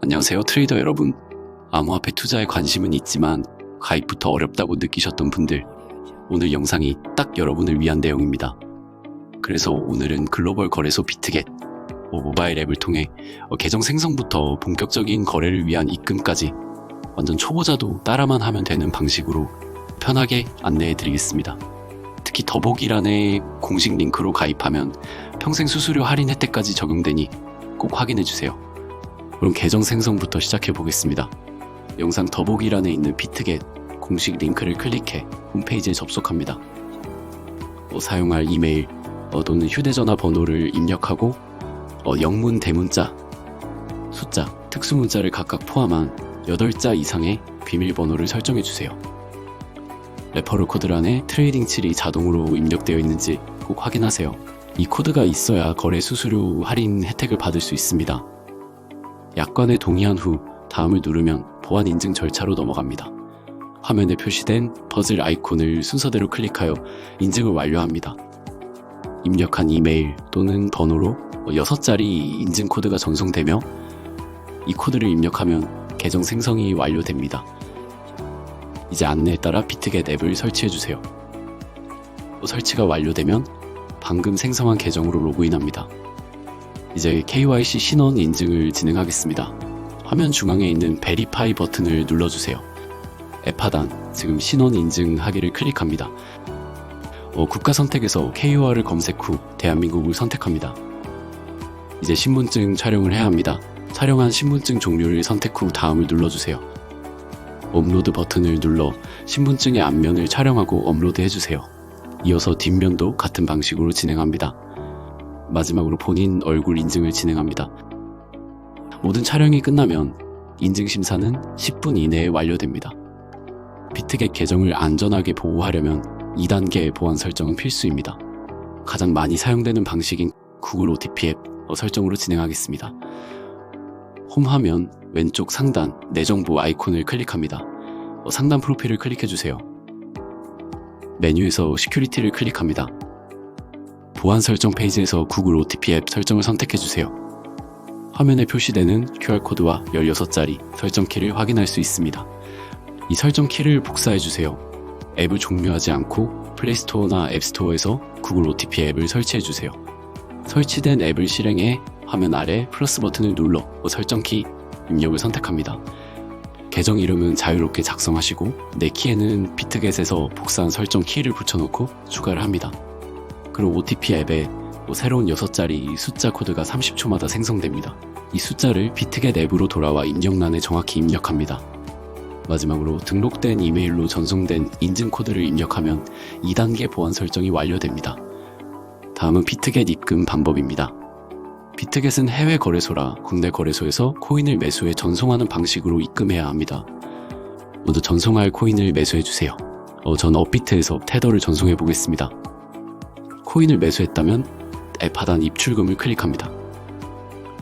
안녕하세요 트레이더 여러분. 암호화폐 투자에 관심은 있지만 가입부터 어렵다고 느끼셨던 분들 오늘 영상이 딱 여러분을 위한 내용입니다. 그래서 오늘은 글로벌 거래소 비트겟 뭐 모바일 앱을 통해 어, 계정 생성부터 본격적인 거래를 위한 입금까지 완전 초보자도 따라만 하면 되는 방식으로 편하게 안내해 드리겠습니다. 특히 더보기란에 공식 링크로 가입하면 평생 수수료 할인 혜택까지 적용되니 꼭 확인해 주세요. 그럼 계정 생성부터 시작해 보겠습니다. 영상 더보기란에 있는 비트겟 공식 링크를 클릭해 홈페이지에 접속합니다. 어, 사용할 이메일 어, 또는 휴대전화 번호를 입력하고 어, 영문 대문자, 숫자, 특수문자를 각각 포함한 8자 이상의 비밀번호를 설정해 주세요. 레퍼럴 코드란에 트레이딩 칠이 자동으로 입력되어 있는지 꼭 확인하세요. 이 코드가 있어야 거래 수수료 할인 혜택을 받을 수 있습니다. 약관에 동의한 후 다음을 누르면 보안 인증 절차로 넘어갑니다. 화면에 표시된 퍼즐 아이콘을 순서대로 클릭하여 인증을 완료합니다. 입력한 이메일 또는 번호로 6자리 인증 코드가 전송되며 이 코드를 입력하면 계정 생성이 완료됩니다. 이제 안내에 따라 비트겟 앱을 설치해주세요. 설치가 완료되면 방금 생성한 계정으로 로그인합니다. 이제 KYC 신원 인증을 진행하겠습니다. 화면 중앙에 있는 베리파이 버튼을 눌러주세요. 앱 하단, 지금 신원 인증하기를 클릭합니다. 어, 국가 선택에서 KUR을 검색 후 대한민국을 선택합니다. 이제 신분증 촬영을 해야 합니다. 촬영한 신분증 종류를 선택 후 다음을 눌러주세요. 업로드 버튼을 눌러 신분증의 앞면을 촬영하고 업로드 해주세요. 이어서 뒷면도 같은 방식으로 진행합니다. 마지막으로 본인 얼굴 인증을 진행합니다. 모든 촬영이 끝나면 인증 심사는 10분 이내에 완료됩니다. 비트겟 계정을 안전하게 보호하려면 2단계 보안 설정은 필수입니다. 가장 많이 사용되는 방식인 구글 OTP 앱 설정으로 진행하겠습니다. 홈 화면 왼쪽 상단 내 정보 아이콘을 클릭합니다. 어, 상단 프로필을 클릭해주세요. 메뉴에서 시큐리티를 클릭합니다. 보안 설정 페이지에서 구글 OTP 앱 설정을 선택해주세요. 화면에 표시되는 QR코드와 16자리 설정 키를 확인할 수 있습니다. 이 설정 키를 복사해주세요. 앱을 종료하지 않고 플레이스토어나 앱스토어에서 구글 OTP 앱을 설치해주세요. 설치된 앱을 실행해 화면 아래 플러스 버튼을 눌러 설정 키 입력을 선택합니다. 계정 이름은 자유롭게 작성하시고 내 키에는 비트겟에서 복사한 설정 키를 붙여놓고 추가를 합니다. 그리고 OTP 앱에 뭐 새로운 6자리 숫자 코드가 30초마다 생성됩니다. 이 숫자를 비트겟 앱으로 돌아와 입력란에 정확히 입력합니다. 마지막으로 등록된 이메일로 전송된 인증 코드를 입력하면 2단계 보안 설정이 완료됩니다. 다음은 비트겟 입금 방법입니다. 비트겟은 해외 거래소라 국내 거래소에서 코인을 매수해 전송하는 방식으로 입금해야 합니다. 모두 전송할 코인을 매수해 주세요. 어, 전 업비트에서 테더를 전송해 보겠습니다. 코인을 매수했다면 앱 하단 입출금을 클릭합니다.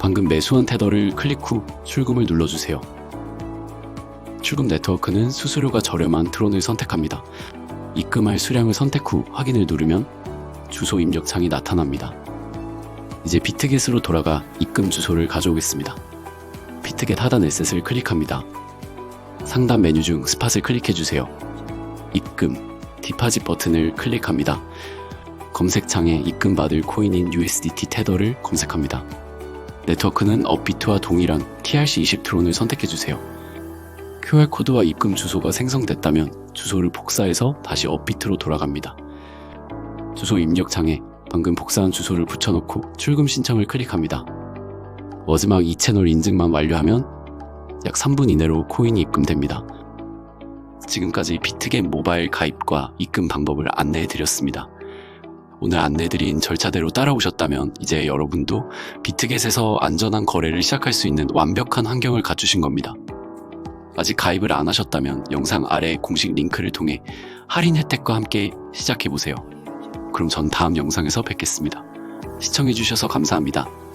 방금 매수한 테더를 클릭 후 출금을 눌러주세요. 출금 네트워크는 수수료가 저렴한 트론을 선택합니다. 입금할 수량을 선택 후 확인을 누르면 주소 입력 창이 나타납니다. 이제 비트겟으로 돌아가 입금 주소를 가져오겠습니다. 비트겟 하단 에셋을 클릭합니다. 상단 메뉴 중 스팟을 클릭해주세요. 입금, 디파짓 버튼을 클릭합니다. 검색창에 입금받을 코인인 USDT 테더를 검색합니다. 네트워크는 업비트와 동일한 TRC20 트론을 선택해주세요. QR코드와 입금 주소가 생성됐다면 주소를 복사해서 다시 업비트로 돌아갑니다. 주소 입력창에 방금 복사한 주소를 붙여놓고 출금 신청을 클릭합니다. 마지막 이 채널 인증만 완료하면 약 3분 이내로 코인이 입금됩니다. 지금까지 비트겟 모바일 가입과 입금 방법을 안내해 드렸습니다. 오늘 안내드린 절차대로 따라오셨다면 이제 여러분도 비트겟에서 안전한 거래를 시작할 수 있는 완벽한 환경을 갖추신 겁니다. 아직 가입을 안 하셨다면 영상 아래 공식 링크를 통해 할인 혜택과 함께 시작해 보세요. 그럼 전 다음 영상에서 뵙겠습니다. 시청해주셔서 감사합니다.